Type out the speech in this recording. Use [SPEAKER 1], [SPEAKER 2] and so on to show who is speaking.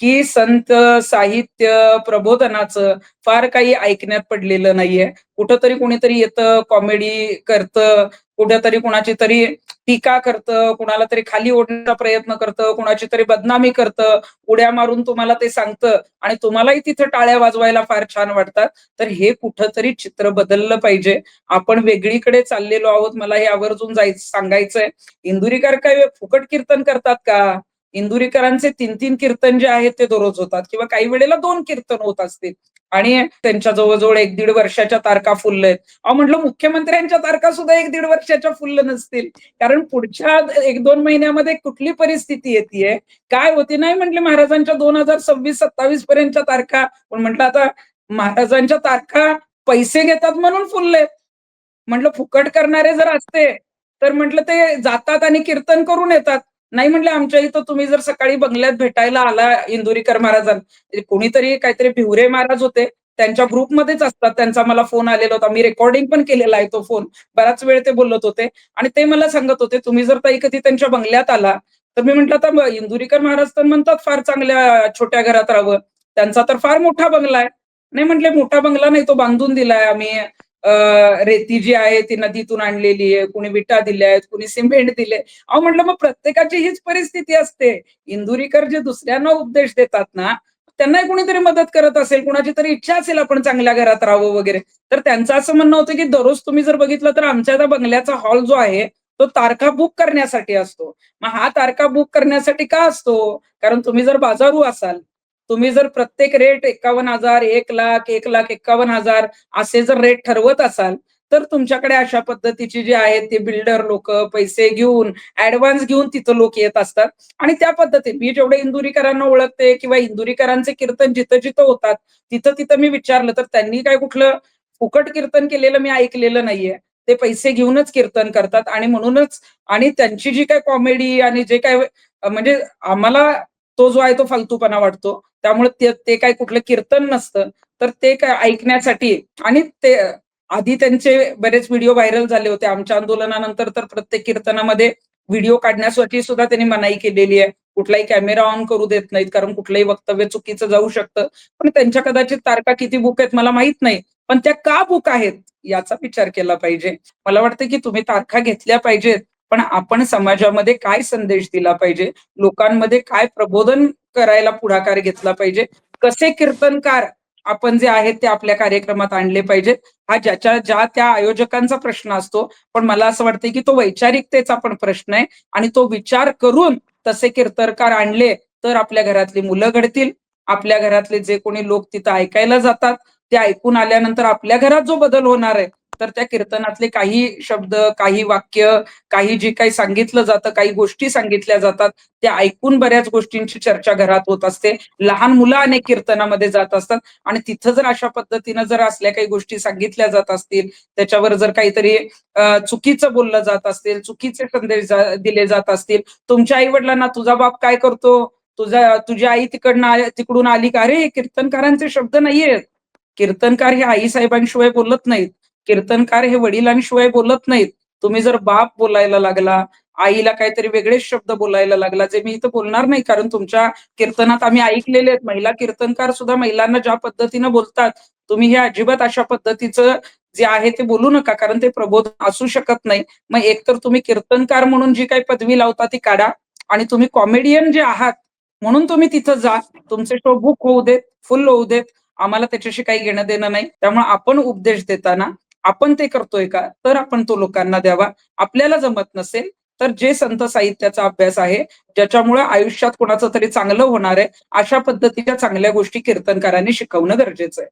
[SPEAKER 1] की संत साहित्य प्रबोधनाचं फार काही ऐकण्यात पडलेलं नाहीये. कुठंतरी कुणीतरी येतं कॉमेडी करतं कुठेतरी कुणाची तरी टीका करतं कुणाला तरी खाली ओढण्याचा प्रयत्न करतं कुणाची तरी बदनामी करतं उड्या मारून तुम्हाला ते सांगतं आणि तुम्हालाही तिथं टाळ्या वाजवायला फार छान वाटतात. तर हे कुठंतरी चित्र बदललं पाहिजे. आपण वेगळीकडे चाललेलो आहोत मला हे आवर्जून जायचं सांगायचंय. इंदुरीकर काय फुकट कीर्तन करतात का? इंदुरीकरांचे तीन तीन कीर्तन जे आहेत ते दररोज होतात. किंवा काही वेळेला दोन कीर्तन होत असतील. आणि त्यांच्या जवळजवळ एक दीड वर्षाच्या तारखा फुललेत अहो म्हटलं मुख्यमंत्र्यांच्या तारखा सुद्धा एक दीड वर्षाच्या फुल्ल नसतील. कारण पुढच्या एक दोन महिन्यामध्ये कुठली परिस्थिती येते काय होती? नाही म्हटले महाराजांच्या दोन हजार सव्वीस सत्तावीस पर्यंतच्या तारखा. पण म्हटलं आता महाराजांच्या तारखा पैसे घेतात म्हणून फुललेत म्हटलं फुकट करणारे जर असते तर म्हटलं ते जातात आणि कीर्तन करून येतात. नाही म्हटलं आमच्या इथं तुम्ही जर सकाळी बंगल्यात भेटायला आला इंदुरीकर महाराजांना कोणीतरी काहीतरी भिवरे महाराज होते त्यांच्या ग्रुपमध्येच असतात त्यांचा मला फोन आलेला होता. मी रेकॉर्डिंग पण केलेला आहे तो फोन बराच वेळ ते बोलत होते. आणि ते मला सांगत होते तुम्ही जर ताई कधी त्यांच्या बंगल्यात आला तर मी म्हंटल आता इंदुरीकर महाराज तर म्हणतात फार चांगल्या छोट्या घरात राहावं. त्यांचा तर फार मोठा बंगला आहे. नाही म्हटले मोठा बंगला नाही तो बांधून दिलाय आम्ही. रेती जी आहे ती नदीतून आणलेली आहे कुणी विटा दिल्या आहेत कुणी सिमेंट दिले अहो म्हटलं मग प्रत्येकाची हीच परिस्थिती असते. इंदुरीकर जे दुसऱ्यांना उपदेश देतात ना त्यांनाही कुणीतरी मदत करत असेल कुणाची तरी इच्छा असेल आपण चांगल्या घरात राहावं वगैरे. तर त्यांचं असं म्हणणं होतं की दररोज तुम्ही जर बघितलं तर आमच्या त्या बंगल्याचा हॉल जो आहे तो तारखा बुक करण्यासाठी असतो. मग हा तारखा बुक करण्यासाठी का असतो? कारण तुम्ही जर बाजारू असाल तुम्ही जर प्रत्येक रेट एकावन्न हजार एक लाख एक लाख एकावन्न हजार असे जर रेट ठरवत असाल तर तुमच्याकडे अशा पद्धतीची जी आहेत ते बिल्डर लोक पैसे घेऊन ऍडव्हान्स घेऊन तिथं लोक येत असतात. आणि त्या पद्धतीने मी जेवढे इंदुरीकरांना ओळखते किंवा इंदुरीकरांचे कीर्तन जिथं जिथं होतात तिथं तिथं मी विचारलं तर त्यांनी काय कुठलं फुकट कीर्तन केलेलं मी ऐकलेलं नाहीये. ते पैसे घेऊनच कीर्तन करतात आणि म्हणूनच आणि त्यांची जी काय कॉमेडी आणि जे काय म्हणजे आम्हाला तो जो आहे तो फालतूपणा वाटतो. त्यामुळे ते, ते काय कुठलं कीर्तन नसतं. तर ते काय ऐकण्यासाठी आणि ते आधी त्यांचे बरेच व्हिडिओ व्हायरल झाले होते. आमच्या आंदोलनानंतर तर प्रत्येक कीर्तनामध्ये व्हिडिओ काढण्यासाठी सुद्धा त्यांनी मनाई केलेली आहे. कुठलाही कॅमेरा ऑन करू देत नाहीत कारण कुठलंही वक्तव्य चुकीचं जाऊ शकतं. पण त्यांच्या कदाचित तारखा किती बुक आहेत मला माहीत नाही. पण त्या का बुक आहेत याचा विचार केला पाहिजे. मला वाटतं की तुम्ही तारखा घेतल्या पाहिजेत. पण आपण समाजामध्ये काय संदेश दिला पाहिजे? लोकांमध्ये काय प्रबोधन करायला पुढाकार घेतला पाहिजे? कसे कीर्तनकार आपण जे आहेत ते आपल्या कार्यक्रमात आणले पाहिजेत? हा ज्याच्या ज्या त्या आयोजकांचा प्रश्न असतो पण मला असं वाटतं की तो वैचारिकतेचा पण प्रश्न आहे आणि तो विचार करून तसे कीर्तनकार आणले तर आपल्या घरातली मुलं घडतील. आपल्या घरातले जे कोणी लोक तिथं ऐकायला जातात ते ऐकून आल्यानंतर आपल्या घरात जो बदल होणार आहे तर त्या कीर्तनातले काही शब्द काही वाक्य काही जे काही सांगितलं जातं काही गोष्टी सांगितल्या जातात त्या ऐकून बऱ्याच गोष्टींची चर्चा घरात होत असते. लहान मुलं अनेक कीर्तनामध्ये जात असतात आणि तिथं जर अशा पद्धतीनं जर असल्या काही गोष्टी सांगितल्या जात असतील त्याच्यावर जर काहीतरी चुकीचं बोललं जात असेल चुकीचे संदेश दिले जात असतील तुमच्या आई वडिलांना तुझा बाप काय करतो? तुझा तुझी आई तिकडनं तिकडून आली का? अरे कीर्तनकारांचे शब्द नाहीयेत. कीर्तनकार हे आई साहेबांशिवाय बोलत नाहीत. कीर्तनकार हे वडिलांशिवाय बोलत नाहीत. तुम्ही जर बाप बोलायला लागला आईला काहीतरी वेगळेच शब्द बोलायला लागला जे मी इथं बोलणार नाही कारण तुमच्या कीर्तनात आम्ही ऐकलेले आहेत. महिला कीर्तनकार सुद्धा महिलांना ज्या पद्धतीनं बोलतात तुम्ही हे अजिबात अशा पद्धतीचं जे आहे ते बोलू नका कारण ते प्रबोध असू शकत नाही. मग एकतर तुम्ही कीर्तनकार म्हणून जी काही पदवी लावता ती काढा आणि तुम्ही कॉमेडियन जे आहात म्हणून तुम्ही तिथं जा. तुमचे शो बुक होऊ देत फुल होऊ देत. आम्हाला त्याच्याशी काही घेणं देणं नाही. त्यामुळे आपण उपदेश देताना आपण ते करतोय का? तर आपण तो लोकांना द्यावा. आपल्याला जमत नसेल तर जे संत साहित्याचा अभ्यास आहे ज्याच्यामुळे आयुष्यात कोणाचं तरी चांगलं होणार आहे अशा पद्धतीच्या चांगल्या गोष्टी कीर्तनकारांनी शिकवणं गरजेचं आहे.